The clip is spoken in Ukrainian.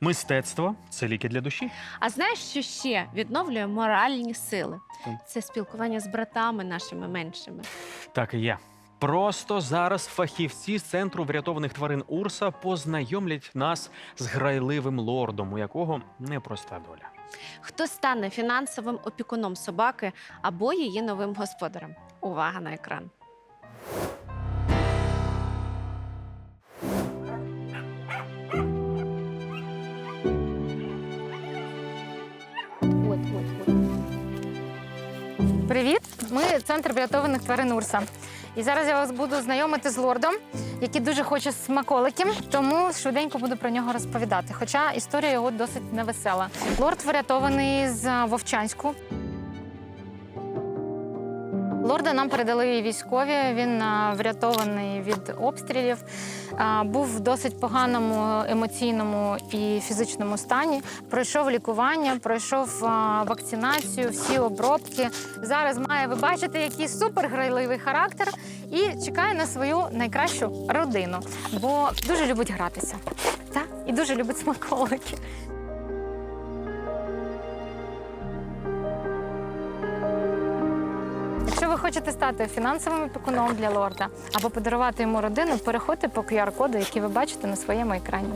Мистецтво це ліки для душі. А знаєш, що ще відновлює моральні сили? Це спілкування з братами нашими меншими. Так і є. Просто зараз фахівці з центру врятованих тварин Урса познайомлять нас з грайливим лордом, у якого непроста доля. Хто стане фінансовим опікуном собаки або її новим господарем? Увага на екран. Привіт! Ми центр врятованих тварин Урса. І зараз я вас буду знайомити з лордом, який дуже хоче смаколиків, тому швиденько буду про нього розповідати. Хоча історія його досить невесела. Лорд врятований з Вовчанську. Лорда нам передали військові. Він врятований від обстрілів. Був в досить поганому емоційному і фізичному стані. Пройшов лікування, пройшов вакцинацію, всі обробки. Зараз має ви бачите, який суперграйливий характер і чекає на свою найкращу родину, бо дуже любить гратися. Та? І дуже любить смаколики. Якщо ви хочете стати фінансовим опікуном для лорда або подарувати йому родину, переходьте по QR-коду, який ви бачите на своєму екрані.